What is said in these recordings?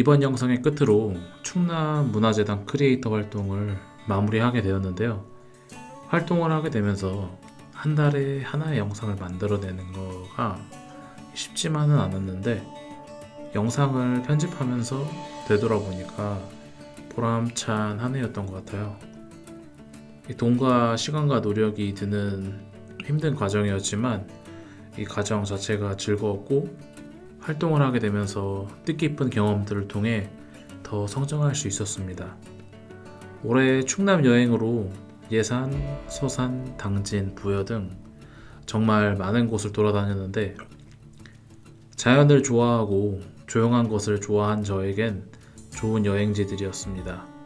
이번 영상의 끝으로 충남 문화재단 크리에이터 활동을 마무리하게 되었는데요. 활동을 하게 되면서 한 달에 하나의 영상을 만들어내는 거가 쉽지만은 않았는데 영상을 편집하면서 되돌아보니까 보람찬 한 해였던 것 같아요. 이 돈과 시간과 노력이 드는 힘든 과정이었지만 이 과정 자체가 즐거웠고 활동을 하게 되면서 뜻깊은 경험들을 통해 더 성장할 수 있었습니다. 올해 충남 여행으로 예산, 서산, 당진, 부여 등 정말 많은 곳을 돌아다녔는데 자연을 좋아하고 조용한 것을 좋아한 저에겐 좋은 여행지들이었습니다.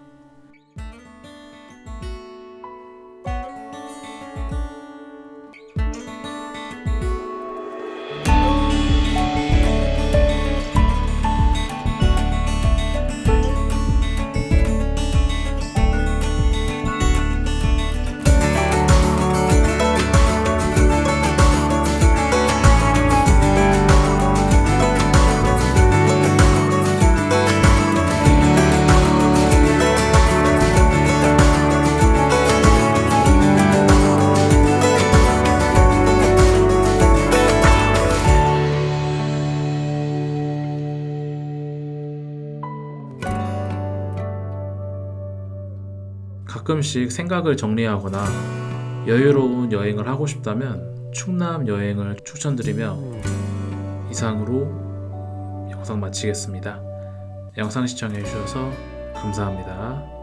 가끔씩 생각을 정리하거나 여유로운 여행을 하고 싶다면 충남 여행을 추천드리며 이상으로 영상 마치겠습니다. 영상 시청해 주셔서 감사합니다.